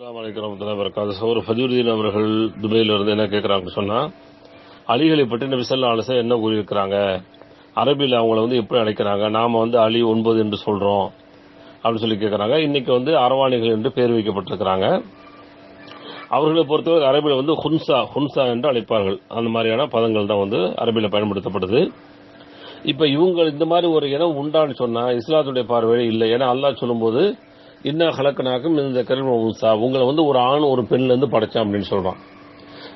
அலாம் அலைக்கும் சோர் வபரகாத்துஹு. ஒரு அவர்கள் துபையில இருந்து என்ன கேட்குறாங்கன்னு சொன்னால் அலிகளை பற்றி நபி ஸல்லல்லாஹு அலைஹி என்ன கூறியிருக்கிறாங்க? அரபியில் அவங்கள வந்து எப்படி அழைக்கிறாங்க? நாம் வந்து அலி ஒன்பது என்று சொல்கிறோம் அப்படின்னு சொல்லி கேட்குறாங்க இன்றைக்கி வந்து அரவாணிகள் என்று பேர் வைக்கப்பட்டிருக்கிறாங்க. அவர்களை பொறுத்தவரை அரபியில் வந்து ஹுன்சா ஹுன்சா என்று அழைப்பார்கள். அந்த மாதிரியான பதங்கள் தான் வந்து அரபியில் பயன்படுத்தப்படுது இப்போ இவங்க இந்த மாதிரி ஒரு இனம் உண்டான்னு சொன்னால் இஸ்லாத்துடைய பார்வையில் இல்லை. ஏன்னா அல்லாஹ் சொல்லும்போது இன்ன கலக்கனாக்கும் இந்த கரிம உங்களை வந்து ஒரு ஆண் ஒரு பெண்லேருந்து படைச்சான் அப்படின்னு சொல்கிறான்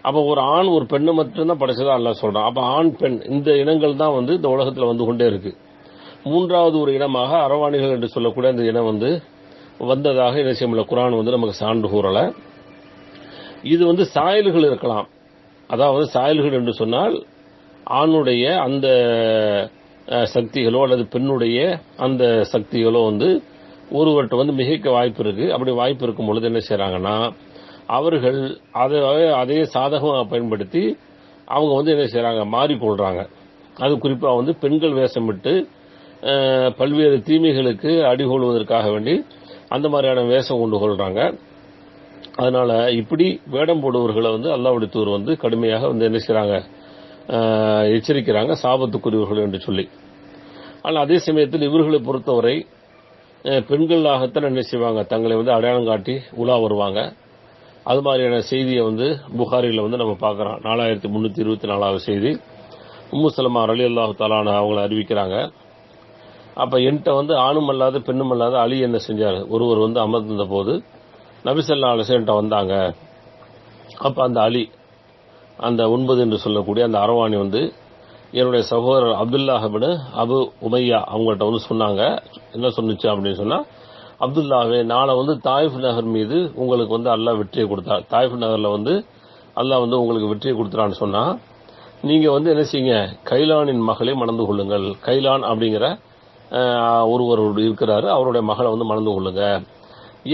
அப்போ ஒரு ஆண் ஒரு பெண்ணை மட்டும்தான் படைச்சதா அல்ல சொல்கிறான் அப்போ ஆண் பெண் இந்த இனங்கள் தான் வந்து இந்த உலகத்தில் வந்து கொண்டே இருக்கு. மூன்றாவது ஒரு இனமாக அரவாணிகள் என்று சொல்லக்கூடிய அந்த இனம் வந்து வந்ததாக என்ன செய்யல குரான் வந்து நமக்கு சான்று கூறலை. இது வந்து சாயல்கள் இருக்கலாம். அதாவது சாயல்கள் என்று சொன்னால் ஆணுடைய அந்த சக்திகளோ அல்லது பெண்ணுடைய அந்த சக்திகளோ வந்து ஒருவர்கிட்ட வந்து மிகைக்க வாய்ப்பு இருக்கு. அப்படி வாய்ப்பு இருக்கும் பொழுது என்ன செய்கிறாங்கன்னா அவர்கள் அதை அதையே சாதகமாக பயன்படுத்தி அவங்க வந்து என்ன செய்றாங்க மாறிக்கொள்றாங்க அது குறிப்பாக வந்து பெண்கள் வேஷமிட்டு பல்வேறு தீமைகளுக்கு அடிகொள்வதற்காக வேண்டி அந்த மாதிரியான வேஷம் கொண்டு கொள்றாங்க. அதனால இப்படி வேடம் போடுவர்களை வந்து அல்லாவுடைய தூர் வந்து கடுமையாக வந்து என்ன செய்கிறாங்க எச்சரிக்கிறாங்க சாபத்துக்குரியவர்கள் என்று சொல்லி. ஆனால் அதே சமயத்தில் இவர்களை பொறுத்தவரை பெண்களாகத்தான் என்ன செய்வாங்க? தங்களை வந்து அடையாளம் காட்டி உலா வருவாங்க. அது மாதிரியான செய்தியை வந்து புகாரியில் வந்து நம்ம பார்க்குறோம். நாலாயிரத்தி முந்நூற்றி இருபத்தி நாலாவது செய்தி. உம்மு சலமா அலி அல்லாஹு தாலான அவங்கள அறிவிக்கிறாங்க. அப்போ என்கிட்ட வந்து ஆணும் அல்லாத பெண்ணும் அல்லாத அலி என்ன செஞ்சார்? ஒருவர் வந்து அமர்ந்திருந்த போது நபிசல்லா அலிசன்ட்ட வந்தாங்க. அப்போ அந்த அலி அந்த ஒன்பது என்று சொல்லக்கூடிய அந்த அரவாணி வந்து என்னுடைய சகோதரர் அப்துல்லாஹபின் அபு உமையா அவங்கள்ட்ட வந்து சொன்னாங்க. என்ன சொன்னுச்சு அப்படின்னு சொன்னா அப்துல்லாவே நாளை வந்து தாயிஃப் நகர் மீது உங்களுக்கு வந்து அல்லா வெற்றியை கொடுத்தார் தாயிஃப் நகர்ல வந்து அல்லாஹ் வந்து உங்களுக்கு வெற்றியை கொடுத்துறான்னு சொன்னா நீங்க வந்து என்ன செய்யுங்க? கைலானின் மகளை மணந்து கொள்ளுங்கள். கைலான் அப்படிங்கிற ஒருவர் இருக்கிறாரு. அவருடைய மகளை வந்து மணந்து கொள்ளுங்க.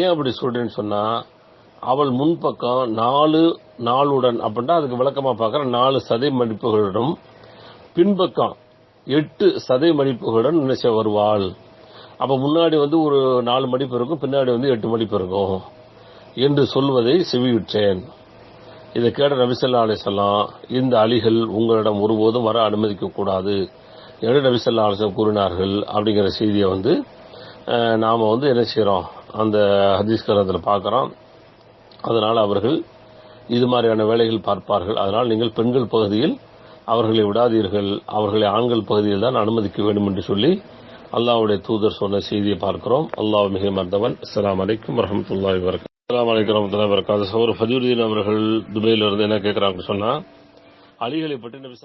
ஏன் அப்படி சொல்றேன்னு சொன்னா அவள் முன்பக்கம் நாலு நாளுடன் அப்படின்னா அதுக்கு விளக்கமா பார்க்குற நாலு சதை மடிப்புகளுடன் பின்பக்கம் எட்டு சதை மடிப்புகளுடன் நினைச்ச வருவாள் அப்ப முன்னாடி வந்து ஒரு நாலு மடிப்பு இருக்கும் பின்னாடி வந்து எட்டு மடிப்பு இருக்கும். என்று சொல்வதை செவியுற்றேன். இதை கேட்ட நபிசல்லா அலிசல்லாம் இந்த அலிகள் உங்களிடம் ஒருபோதும் வர அனுமதிக்க கூடாது. என்று நபிசல்லா அலிசம் கூறினார்கள். அப்படிங்கிற செய்தியை வந்து நாம் நாம வந்து என்ன செய்கிறோம் அந்த ஹதீஸ் கிரகத்தில் பார்க்கிறோம். அதனால் அவர்கள் இது மாதிரியான வேலைகள் பார்ப்பார்கள். அதனால் நீங்கள் பெண்கள் பகுதியில் அவர்களை விடாதீர்கள் அவர்களை ஆண்கள் பகுதியில் தான் அனுமதிக்க வேண்டும் என்று சொல்லி அல்லாஹ்வுடைய தூதர் சொன்ன செய்தியை பார்க்கிறோம். அல்லாஹ் மிக மர்ந்தவன் அஸ்லாம் அலைக்கும் வரஹ்மத்துல்லாஹி வரகம் அஸ்லாம் அலைக்கும் வரஹ்மத்துல்லாஹி வபரகாத்துஹு ஒரு ஃபஜ்ருதீன் அவர்கள் துபையிலிருந்து என்ன கேட்கறாங்கன்னு சொன்னா அலிகளை பற்றி நபி